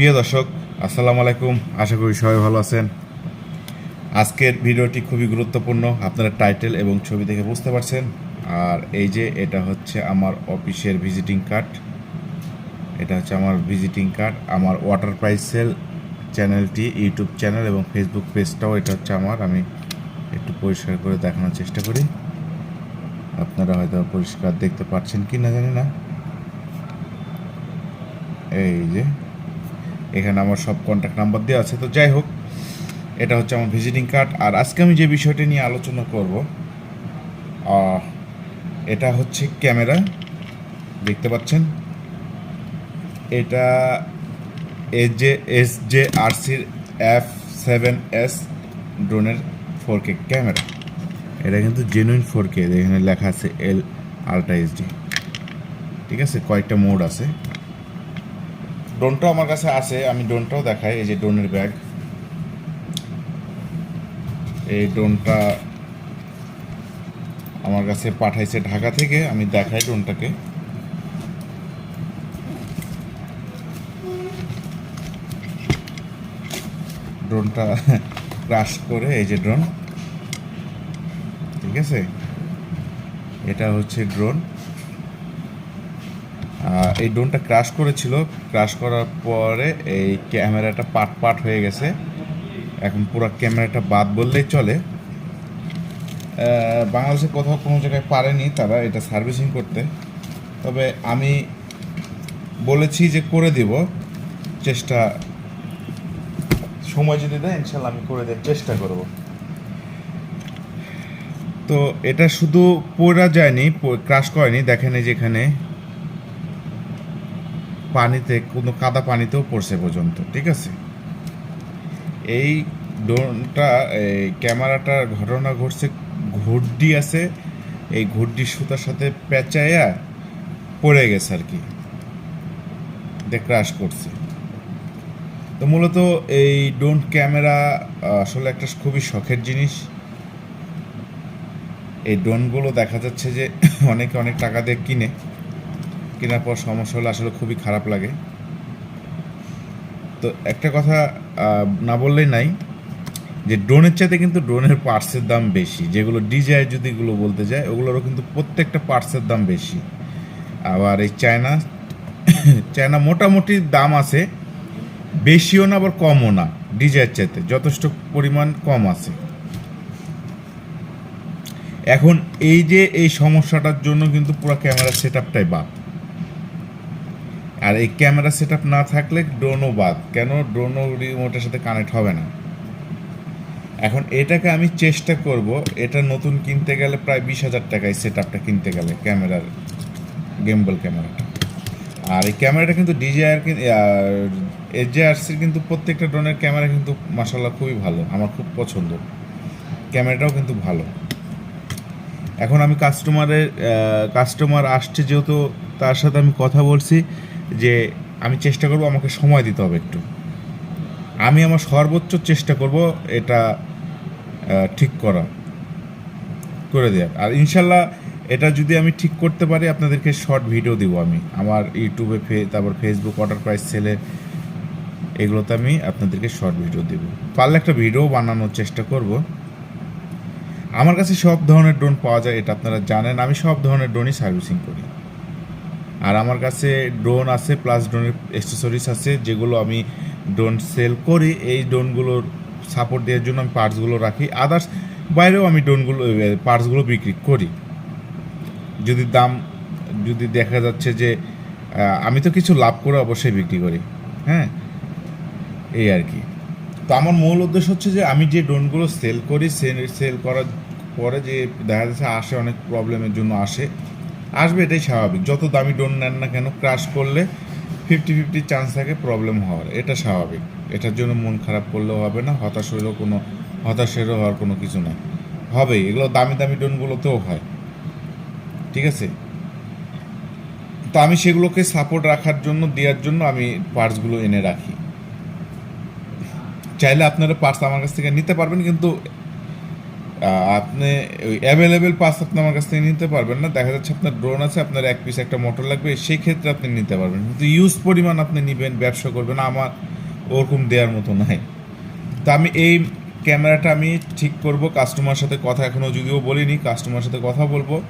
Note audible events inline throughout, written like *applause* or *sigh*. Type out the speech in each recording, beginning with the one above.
প্রিয় দর্শক, আসসালামু আলাইকুম। আশা করি সবাই ভালো আছেন। আজকের ভিডিওটি খুবই গুরুত্বপূর্ণ। আপনারা টাইটেল এবং ছবি দেখে বুঝতে পারছেন। আর এই যে এটা হচ্ছে আমার অফিসের ভিজিটিং কার্ড। এটা হচ্ছে আমার ভিজিটিং কার্ড। আমার ওয়াটার প্রাইস সেল চ্যানেলটি, ইউটিউব চ্যানেল এবং ফেসবুক পেজটাও এটা হচ্ছে আমার। আমি একটু পরিষ্কার করে দেখানোর চেষ্টা করি। আপনারা হয়তো পরিষ্কার দেখতে পাচ্ছেন কি না জানি না। এই যে এখানে আমার সব কন্ট্যাক্ট নাম্বার দেওয়া আছে। তো যাই হোক, এটা হচ্ছে আমার ভিজিটিং কার্ড আর আজকে আমি যে বিষয়টি নিয়ে আলোচনা করব এটা হচ্ছে ক্যামেরা। দেখতে পাচ্ছেন? এটা S J S J R সির এফ সেভেন এস ড্রোনের ফোর কে ক্যামেরা। এটা কিন্তু জেনুইন ফোর কে এখানে লেখা আছে এল আলট্রা এইচডি ঠিক আছে? কয়েকটা মোড আছে। ড্রোনটাও আমার কাছে আছে, আমি ড্রোনটাও দেখাই, এই যে ড্রোনের ব্যাগ। এই ড্রোনটা আমার কাছে পাঠাইছে ঢাকা থেকে, আমি দেখাই ড্রোনটাকে। ড্রোনটা ক্রাশ করে, এই যে ড্রোন। ঠিক আছে? এটা হচ্ছে ড্রোন। এই ড্রোনটা ক্রাশ করেছিল। ক্রাশ করার পরে এই ক্যামেরাটা পাট পাট হয়ে গেছে। এখন পুরো ক্যামেরাটা বাদ বললেই চলে। বাংলাদেশে কোথাও কোনো জায়গায় পারেনি তারা এটা সার্ভিসিং করতে। তবে আমি বলেছি যে করে দিব। চেষ্টা সময় যদি দেয়, ইনশাল্লাহ আমি করে দেওয়ার চেষ্টা করব। তো এটা শুধু পড়া যায়নি ক্রাশ করেনি। দেখেন এই যে এখানে পানিতে, কোনো কাদা পানিতেও পড়ছে পর্যন্ত, ঠিক আছে? এই ড্রোনটা, এই ক্যামেরাটার ঘটনা ঘটছে, ঘুড্ডি আছে, এই ঘুড্ডি সুতার সাথে পেঁচাইয়া পড়ে গেছে আর কি, দিয়ে ক্রাশ করছে। তো মূলত এই ড্রোন ক্যামেরা, আসলে একটা খুবই শখের জিনিস। এই ড্রোনগুলো দেখা যাচ্ছে যে *coughs* অনেকে অনেক টাকা দিয়ে কিনে। কেনার পর সমস্যা হলে আসলে খুবই খারাপ লাগে। তো একটা কথা না বললেই নাই যে ড্রোনের চাইতে কিন্তু ড্রোনের পার্টসের দাম বেশি। যেগুলো ডিজাই যদি এগুলো বলতে যায়, ওগুলোরও কিন্তু প্রত্যেকটা পার্টসের দাম বেশি। আবার এই চায়না চায়না মোটামুটি দাম আছে, বেশিও না আবার কমও না ডিজাইয়ের চাইতে, যথেষ্ট পরিমাণ কম আছে। এখন এই যে এই সমস্যাটার জন্য কিন্তু পুরো ক্যামেরা সেট আপটাই বাদ। আর এই ক্যামেরা সেট না থাকলে ড্রোনও বাদ। কেন? ড্রোনও রিমোটের সাথে কানেক্ট হবে না। এখন এটাকে আমি চেষ্টা করব, এটা নতুন কিনতে গেলে প্রায় বিশ হাজার টাকায় সেট আপটা কিনতে গেলে ক্যামেরার গেমবল ক্যামেরাটা। আর এই ক্যামেরাটা কিন্তু ডিজিআর এজেআরসির কিন্তু প্রত্যেকটা ড্রোনের ক্যামেরা কিন্তু মাসাল্লাহ খুবই ভালো, আমার খুব পছন্দ। ক্যামেরাটাও কিন্তু ভালো। এখন আমি কাস্টমারের কাস্টমার আসছে যেহেতু তার সাথে আমি কথা বলছি। যে আমি চেষ্টা করব আমাকে সময় দিতে হবে একটু। আমি আমার সর্বোচ্চ চেষ্টা করব এটা ঠিক করা, করে দেওয়ার। আর ইনশাল্লাহ এটা যদি আমি ঠিক করতে পারি, আপনাদেরকে শর্ট ভিডিও দিব আমি। আমার ইউটিউবে ফে তারপর ফেসবুক অর্ডার প্রাইস সেলে এগুলোতে আমি আপনাদেরকে শর্ট ভিডিও দেব। পারলে একটা ভিডিও বানানোর চেষ্টা করব। আমার কাছে সব ধরনের ড্রোন পাওয়া যায়, এটা আপনারা জানেন। আমি সব ধরনের ড্রোনই সার্ভিসিং করি। আর আমার কাছে ড্রোন আছে প্লাস ড্রোনের অ্যাক্সেসরিজ আছে, যেগুলো আমি ড্রোন সেল করি। এই ড্রোনগুলোর সাপোর্ট দেওয়ার জন্য আমি পার্টসগুলো রাখি। আদার্স বাইরেও আমি ড্রোনগুলো পার্টসগুলো বিক্রি করি। যদি দাম, যদি দেখা যাচ্ছে যে আমি তো কিছু লাভ করে অবশ্যই বিক্রি করি। হ্যাঁ? এই আর কি। তো আমার মূল উদ্দেশ্য হচ্ছে যে, আমি যে ড্রোনগুলো সেল করি সেল করার পরে যে দেখা যাচ্ছে আসে, অনেক প্রবলেমের জন্য আসে। আসবে এটাই স্বাভাবিক। যত দামি ড্রোন নেন না কেন ক্রাশ করলে ফিফটি ফিফটি চান্স থাকে প্রবলেম হওয়ার। এটা স্বাভাবিক। এটার জন্য মন খারাপ করলেও হবে না হতাশ হলেও কোনো, হতাশেরও হওয়ার কোনো কিছু না হবেই। এগুলো দামি দামি ড্রোনগুলোতেও হয়। ঠিক আছে? তো আমি সেগুলোকে সাপোর্ট রাখার জন্য, দেওয়ার জন্য আমি পার্টসগুলো এনে রাখি। চাইলে আপনারা পার্টস আমার কাছ থেকে নিতে পারবেন, কিন্তু আপনি ওই অ্যাভেলেবেল পাস আপনি আমার কাছ থেকে নিতে পারবেন না। দেখা যাচ্ছে আপনার ড্রোন আছে, আপনার এক পিস একটা মোটর লাগবে, সেই ক্ষেত্রে আপনি নিতে পারবেন। কিন্তু ইউজ পরিমাণ আপনি নেবেন, ব্যবসা করবেন, আমার ওরকম দেওয়ার মতো নাই। তা আমি এই ক্যামেরাটা আমি ঠিক করব কাস্টমার সাথে কথা এখনও যদিও বলিনি কাস্টমার সাথে কথা বলব।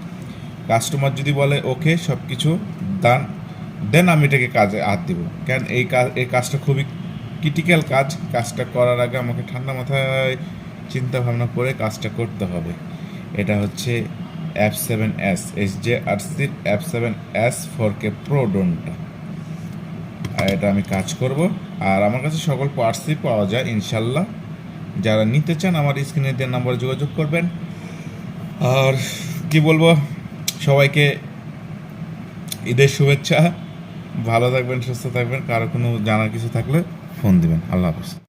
কাস্টমার যদি বলে, ওকে সব কিছু দান দেন আমি এটাকে কাজে হাত দিব। কেন এই কাজ এই কাজটা খুবই ক্রিটিক্যাল কাজ। কাজটা করার আগে আমাকে ঠান্ডা মাথায় চিন্তা ভাবনা করে কাজটা করতে হবে। এটা হচ্ছে app seven S S J R সির app seven S four K pro ড্রোনটা আর এটা আমি কাজ করব। আর আমার কাছে সকল পার্টসই পাওয়া যায়, ইনশাল্লাহ। যারা নিতে চান, আমার স্ক্রিনে দেওয়ার নাম্বারে যোগাযোগ করবেন। আর কি বলব, সবাইকে ঈদের শুভেচ্ছা। ভালো থাকবেন, সুস্থ থাকবেন, কারও কোনো জানার কিছু থাকলে ফোন দিবেন। আল্লাহ হাফেজ।